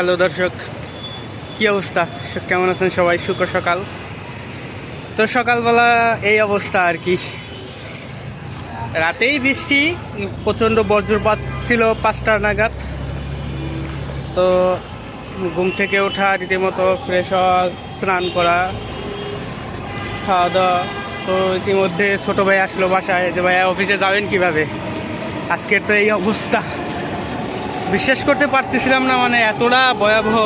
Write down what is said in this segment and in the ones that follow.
Hello দর্শক, কি অবস্থা? কেমন আছেন সবাই? শুক্র সকাল। তো সকালবেলা এই অবস্থা আর কি। রাতেই বৃষ্টি, প্রচণ্ড বজ্রপাত ছিল পাঁচটা নাগাদ। তো ঘুম থেকে ওঠা, রীতিমতো ফ্রেশ হওয়া, স্নান করা খাওয়া দাওয়া তো ইতিমধ্যে ছোটো ভাই আসলো বাসায়, যে ভাই অফিসে যাবেন কীভাবে? আজকের তো এই অবস্থা। বিশ্বাস করতে পারতেছিলাম না মানে এতটা ভয়াবহ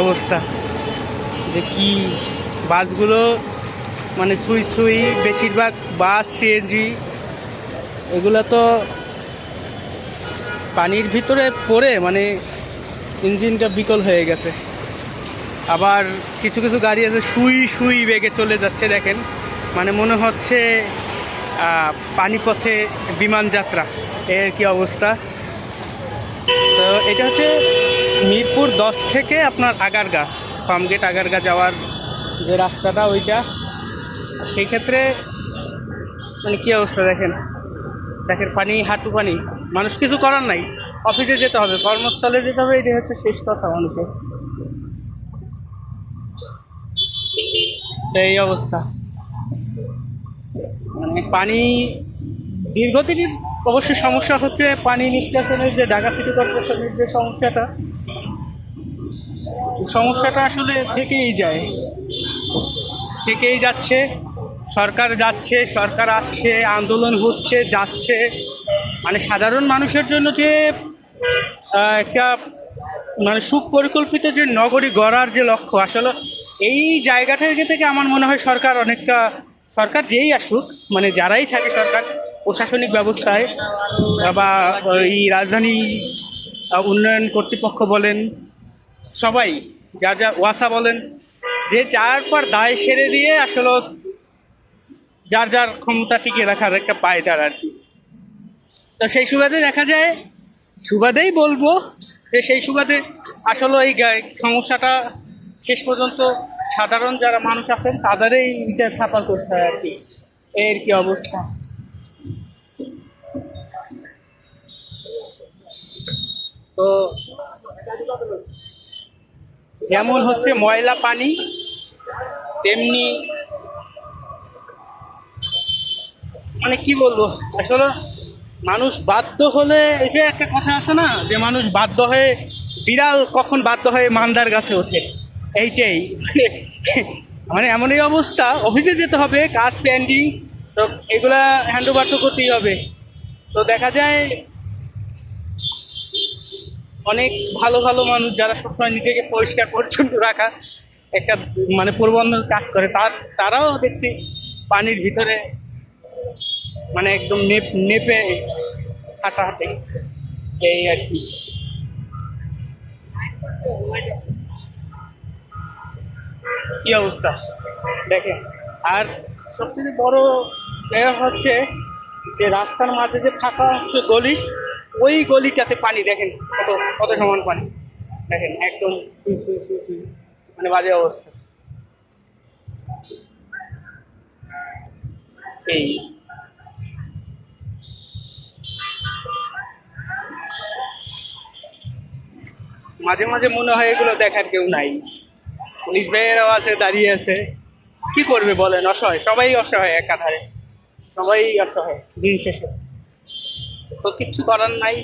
অবস্থা যে কি বাসগুলো মানে সুই সুই, বেশিরভাগ বাস সিএনজি এগুলো তো পানির ভিতরে পড়ে মানে ইঞ্জিনটা বিকল হয়ে গেছে। আবার কিছু কিছু গাড়ি আছে সুই সুই বেগে চলে যাচ্ছে, দেখেন। মানে মনে হচ্ছে পানিপথে বিমান যাত্রা। এর কি অবস্থা? তো এটা হচ্ছে মিরপুর দশ থেকে আপনার আগারগা ফার্মগেট আগারগা যাওয়ার যে রাস্তাটা, ওইটা। সেই ক্ষেত্রে মানে কী অবস্থা দেখেন? দেখেন, পানি, হাঁটু পানি। মানুষ কিছু করার নাই। অফিসে যেতে হবে, কর্মস্থলে যেতে হবে, এটাই হচ্ছে শেষ কথা মানুষের। এই অবস্থা। মানে পানি দীর্ঘদিনই অবশ্য সমস্যা হচ্ছে পানি নিষ্কাশনের যে ঢাকা সিটি কর্পোরেশনের যে সমস্যাটা সমস্যাটা আসলে থেকেই যায়। থেকেই যাচ্ছে, সরকার যাচ্ছে, সরকার আসছে, আন্দোলন হচ্ছে, যাচ্ছে। মানে সাধারণ মানুষের জন্য যে একটা মানে সুপরিকল্পিত যে নগরী গড়ার যে লক্ষ্য, আসলে এই জায়গাটা থেকে আমার মনে হয় সরকার অনেকটা, সরকার যেই আসুক মানে যারাই থাকে সরকার প্রশাসনিক ব্যবস্থায় বা এই রাজধানী উন্নয়ন কর্তৃপক্ষ বলেন, সবাই যা যা ওয়াসা বলেন, যে যার পর দায় সেরে দিয়ে আসলে যার যার ক্ষমতা টিকে রাখার একটা পায়টার আর কি। তো সেই সুবাদে দেখা যায়, সুবাদেই বলব যে সেই সুবাদে আসলে এই সমস্যাটা শেষ পর্যন্ত সাধারণ যারা মানুষ আছেন, তাদেরই বিচার ছাপাল করতে হয় আর কি। এর কি অবস্থা? তো যেমন হচ্ছে ময়লা পানি, তেমনি মানে কি বলব, আসলে মানুষ বাধ্য হলে এই যে একটা কথা আছে না, যে মানুষ বাধ্য হয়ে বিড়াল কখন বাধ্য হয়ে মান্দার গাছে ওঠে? এইটাই। মানে এমন এই অবস্থা, অফিসে যেতে হবে, কাজ পেন্ডিং তো এগুলা হ্যান্ড ওভার তো করতেই হবে। তো দেখা যায় অনেক ভালো ভালো মানুষ যারা সবসময় নিজেকে পরিষ্কার পরিচ্ছন্ন রাখা একটা মানে প্রবন্ধ কাজ করে, তার, তারাও দেখছি পানির ভিতরে মানে একদম নেপ, নেপে হাঁটাহাঁটি, এই আর কি। কি অবস্থা? দেখেন, আর সবথেকে বড় জায়গা হচ্ছে যে রাস্তার মাঝে যে ফাঁকা হচ্ছে গলি ওই গলিটাতে পানি, দেখেন কত কত সমান পানি। দেখেন, একদম মানে বাজে অবস্থা। এই। মাঝে মাঝে মনে হয় এগুলো দেখার কেউ নাই। পুলিশ ভাইয়েরাও আছে, দাঁড়িয়ে আছে। কি করবে বলেন, অসহায়, সবাই অসহায় একাধারে। সবাই অসহায়, দিন শেষে। তো কিচ্ছু করার নাই।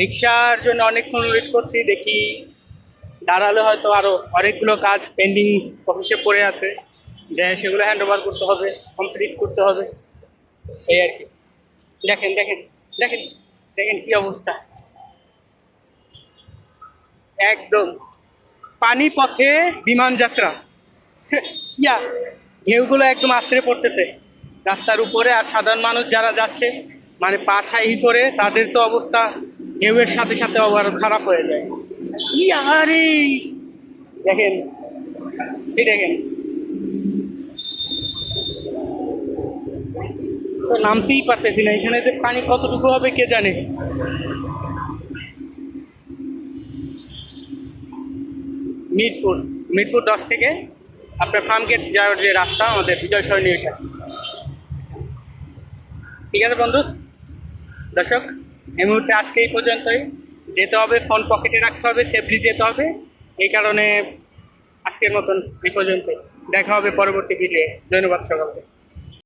রিক্সার জন্য অনেকক্ষণ ওয়েট করছি, দেখি দাঁড়ালে হয়তো আরও অনেকগুলো কাজ পেন্ডিং অফিসে পড়ে আছে। যে সেগুলো হ্যান্ড ওভার করতে হবে কমপ্লিট করতে হবে। এই আর কি। দেখেন দেখেন দেখেন দেখেন কি অবস্থা। একদম পানি পথে বিমান যাত্রা। ইয়া, ঢেউগুলো একদম আশ্রে পড়তেছে। রাস্তার উপরে আর সাধারণ মানুষ যারা যাচ্ছে মানে পা ঠাই করে তাদের তো অবস্থা ঢেউয়ের সাথে সাথে আবার খারাপ হয়ে যায়। ইয়ারে দেখেন এই দেখেন। তো নামতেই পারতেছি না এখানে যে পানি কতটুকু হবে কে জানে? মিরপুর মিরপুর দশ থেকে আপনার ফার্ম গেট যাওয়ার যে রাস্তা আমাদের বিজয় সরণী ওইটা ঠিক আছে বন্ধু? দর্শক, এই মুহূর্তে আজকে এই পর্যন্তই। যেতে হবে ফোন পকেটে রাখতে হবে সেফলি যেতে হবে। এই কারণে আজকের মতন এই পর্যন্তই। দেখা হবে পরবর্তী ভিডিও ধন্যবাদ সকলকে।